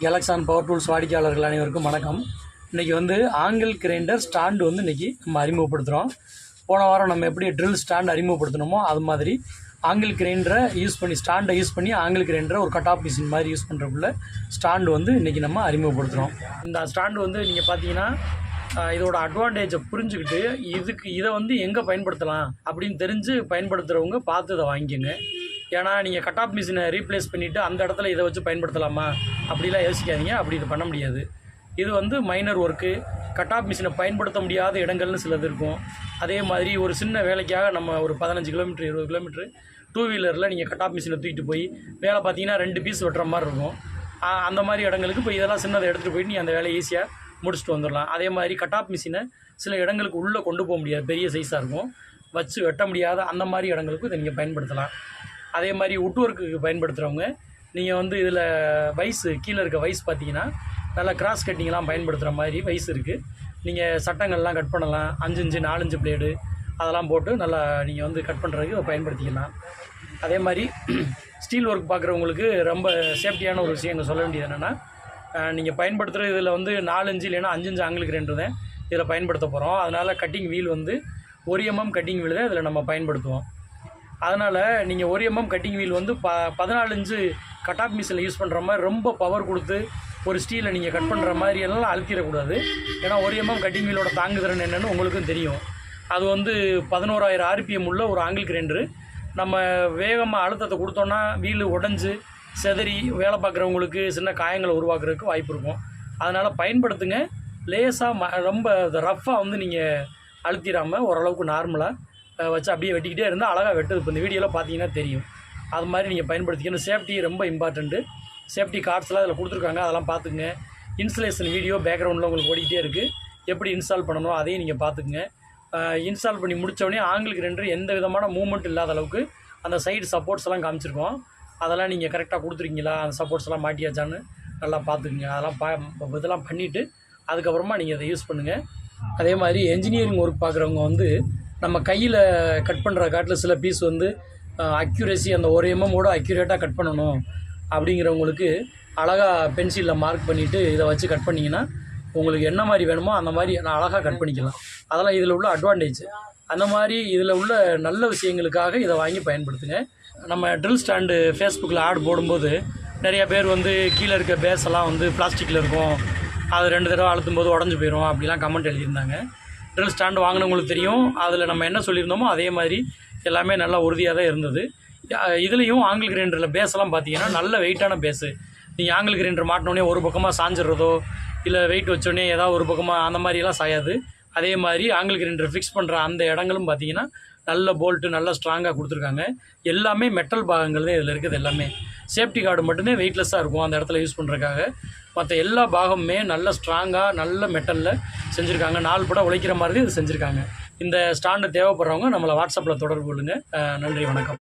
எலக்ஸான் power tools வாடிக்கையாளர்கள் அனைவருக்கும் வணக்கம். இன்றைக்கி வந்து ஆங்கிள் கிரைண்டர் ஸ்டாண்டு வந்து இன்றைக்கி நம்ம அறிமுகப்படுத்துகிறோம் போன வாரம் நம்ம எப்படி ட்ரில் ஸ்டாண்ட் அறிமுகப்படுத்தினோமோ அது மாதிரி ஆங்கிள் கிரைண்டரை யூஸ் பண்ணி ஸ்டாண்டை யூஸ் பண்ணி ஆங்கிள் கிரைண்டரை ஒரு கட் ஆஃப் மிஷின் மாதிரி யூஸ் பண்ணுறக்குள்ள ஸ்டாண்டு வந்து இன்றைக்கி நம்ம அறிமுகப்படுத்துகிறோம் இந்த ஸ்டாண்டு வந்து நீங்கள் பார்த்தீங்கன்னா இதோட அட்வான்டேஜை புரிஞ்சுக்கிட்டு இதுக்கு இதை வந்து எங்கே பயன்படுத்தலாம் அப்படின்னு தெரிஞ்சு பயன்படுத்துகிறவங்க பார்த்து இதை வாங்கிக்கோங்க. ஏன்னா நீங்கள் கட் ஆஃப் மிஷினை ரீப்ளேஸ் பண்ணிவிட்டு அந்த இடத்துல இதை வச்சு பயன்படுத்தலாமா? அப்படிலாம் யோசிக்காதீங்க. அப்படி இது பண்ண முடியாது. இது வந்து மைனர் ஒர்க்கு கட் ஆஃப் மிஷினை பயன்படுத்த முடியாத இடங்கள்னு சிலது இருக்கும். அதே மாதிரி ஒரு சின்ன வேலைக்காக நம்ம ஒரு பதினஞ்சு கிலோமீட்டர் இருபது கிலோமீட்டர் டூ வீலரில் நீங்கள் கட் ஆஃப் மிஷினை தூக்கிட்டு போய் வேலை பார்த்தீங்கன்னா ரெண்டு பீஸ் வெட்டுற மாதிரி இருக்கும். அந்த மாதிரி இடங்களுக்கு இப்போ இதெல்லாம் சின்னதை எடுத்துகிட்டு போயிட்டு நீ அந்த வேலையை ஈஸியாக முடிச்சுட்டு வந்துடலாம். அதே மாதிரி கட் ஆஃப் மிஷினை சில இடங்களுக்கு உள்ளே கொண்டு போக முடியாது. பெரிய சைஸாக இருக்கும். வச்சு வெட்ட முடியாத அந்த மாதிரி இடங்களுக்கு இதை நீங்கள் பயன்படுத்தலாம். அதே மாதிரி உட் ஒர்க்குக்கு பயன்படுத்துகிறவங்க நீங்கள் வந்து இதில் வயசு கீழே இருக்க வயசு பார்த்தீங்கன்னா நல்லா கிராஸ் கட்டிங்லாம் பயன்படுத்துகிற மாதிரி வயசு இருக்குது நீங்கள் சட்டங்கள்லாம் கட் பண்ணலாம். அஞ்சு இஞ்சு நாலஞ்சு பிளேடு அதெல்லாம் போட்டு நல்லா நீங்கள் வந்து கட் பண்ணுறதுக்கு இதை பயன்படுத்திக்கலாம். அதே மாதிரி ஸ்டீல் ஒர்க் பார்க்குறவங்களுக்கு ரொம்ப சேஃப்டியான ஒரு விஷயம் சொல்ல வேண்டியது என்னென்னா நீங்கள் பயன்படுத்துகிற இதில் வந்து நாலஞ்சு இல்லைன்னா அஞ்சஞ்சு ஆங்கிலுக்கு ரெண்டு தான் இதில் பயன்படுத்த போகிறோம் அதனால் கட்டிங் வீல் வந்து ஒரு எம்எம் கட்டிங் வீல் தான் இதில் நம்ம பயன்படுத்துவோம். அதனால் நீங்கள் ஒரு எம்எம் கட்டிங் வீல் வந்து ப பதினாலு இன்ச்சு கட் ஆஃப் மிஷினில் யூஸ் பண்ணுற மாதிரி ரொம்ப பவர் கொடுத்து ஒரு ஸ்டீலை நீங்கள் கட் பண்ணுற மாதிரி எல்லாம் அழுத்திடக்கூடாது. ஏன்னா ஒரு எம்எம் கட்டிங் வீலோட தாங்குதிறன் என்னென்னு உங்களுக்கும் தெரியும். அது வந்து பதினோராயிரம் ஆர்பிஎம் உள்ள ஒரு ஆங்கிள் கிரைண்டரு நம்ம வேகமாக அழுத்தத்தை கொடுத்தோன்னா வீல் உடஞ்சி செதறி வேலை பார்க்குறவங்களுக்கு சின்ன காயங்களை உருவாக்குறதுக்கு வாய்ப்பு இருக்கும். அதனால் பயன்படுத்துங்க. லேசாக ம ரொம்ப ரஃப்பாக வந்து நீங்கள் அழுத்திடாமல் ஓரளவுக்கு நார்மலாக வச்சு அப்படியே வெட்டிக்கிட்டே இருந்தால் அழகாக வெட்டுது. இப்போ இந்த வீடியோவில் பார்த்தீங்கன்னா தெரியும். அது மாதிரி நீங்கள் பயன்படுத்திக்கணும். சேஃப்டி ரொம்ப இம்பார்ட்டண்ட்டு சேஃப்டி கார்ட்ஸ்லாம் அதில் கொடுத்துருக்காங்க. அதெல்லாம் பார்த்துக்குங்க இன்ஸ்டலேஷன் வீடியோ பேக்ரவுண்டில் உங்களுக்கு ஓடிக்கிட்டே இருக்குது எப்படி இன்ஸ்டால் பண்ணணும் அதையும் நீங்கள் பார்த்துக்குங்க இன்ஸ்டால் பண்ணி முடித்தோடனே ஆங்கிலுக்கு ரெண்டு எந்த விதமான மூவ்மெண்ட் இல்லாத அளவுக்கு அந்த சைடு சப்போர்ட்ஸ் எல்லாம் காமிச்சிருக்கோம். அதெல்லாம் நீங்கள் கரெக்டாக கொடுத்துருக்கீங்களா? அந்த சப்போர்ட்ஸ் எல்லாம் மாட்டியாச்சான்னு நல்லா பார்த்துக்குங்க. அதெல்லாம் பா இதெல்லாம் பண்ணிவிட்டு அதுக்கப்புறமா நீங்கள் அதை யூஸ் பண்ணுங்கள் அதே மாதிரி என்ஜினியரிங் ஒர்க் பார்க்குறவங்க வந்து நம்ம கையில் கட் பண்ணுற காட்டில் சில பீஸ் வந்து அக்யூரேசி அந்த ஒரு எம்எம்மோட அக்யூரேட்டாக கட் பண்ணணும் அப்படிங்கிறவங்களுக்கு அழகாக பென்சிலில் மார்க் பண்ணிவிட்டு இதை வச்சு கட் பண்ணிங்கன்னா உங்களுக்கு என்ன மாதிரி வேணுமோ அந்த மாதிரி நான் அழகாக கட் பண்ணிக்கலாம். அதெல்லாம் இதில் உள்ள அட்வான்டேஜ் அந்த மாதிரி இதில் உள்ள நல்ல விஷயங்களுக்காக இதை வாங்கி பயன்படுத்துங்க. நம்ம ட்ரில் ஸ்டாண்டு ஃபேஸ்புக்கில் ஆட் போடும்போது நிறைய பேர் வந்து கீழே இருக்க பேஸ் எல்லாம் வந்து பிளாஸ்டிக்கில் இருக்கும். அது ரெண்டு தடவை அழுத்தும் போது உடஞ்சி போயிடும் அப்படிலாம் கமெண்ட் எழுதியிருந்தாங்க. ட்ரில் ஸ்டாண்டு வாங்கினவங்களுக்கு தெரியும். அதில் நம்ம என்ன சொல்லியிருந்தோமோ அதே மாதிரி எல்லாமே நல்லா உறுதியாக தான் இருந்தது. இதுலேயும் ஆங்கிள் கிரைண்டரில் பேஸெல்லாம் பார்த்தீங்கன்னா நல்ல வெயிட்டான பேஸு நீங்கள் ஆங்கிள் கிரைண்டர் மாட்டினோடனே ஒரு பக்கமாக சாஞ்சிடுறதோ இல்லை வெயிட் வச்சோடனே ஏதாவது ஒரு பக்கமாக அந்த மாதிரிலாம் சாயாது. அதே மாதிரி ஆங்கிள் கிரைண்டர் ஃபிக்ஸ் பண்ணுற அந்த இடங்களும் பார்த்தீங்கன்னா நல்ல போல்ட்டு நல்ல ஸ்ட்ராங்காக கொடுத்துருக்காங்க. எல்லாமே மெட்டல் பாகங்கள் தான் இதில் இருக்குது எல்லாமே. சேஃப்டி கார்டு மட்டுமே வெயிட்லெஸ்ஸாக இருக்கும் அந்த இடத்துல யூஸ் பண்ணுறதுக்காக மற்ற எல்லா பாகமுமே நல்ல ஸ்ட்ராங்காக நல்ல மெட்டலில் செஞ்சுருக்காங்க. நாலு படம் உழைக்கிற மாதிரி இது செஞ்சுருக்காங்க. இந்த ஸ்டாண்டு தேவைப்படுறவங்க நம்மளை வாட்ஸ்அப்பில் தொடர்பு கொள்ளுங்கள் நன்றி வணக்கம்.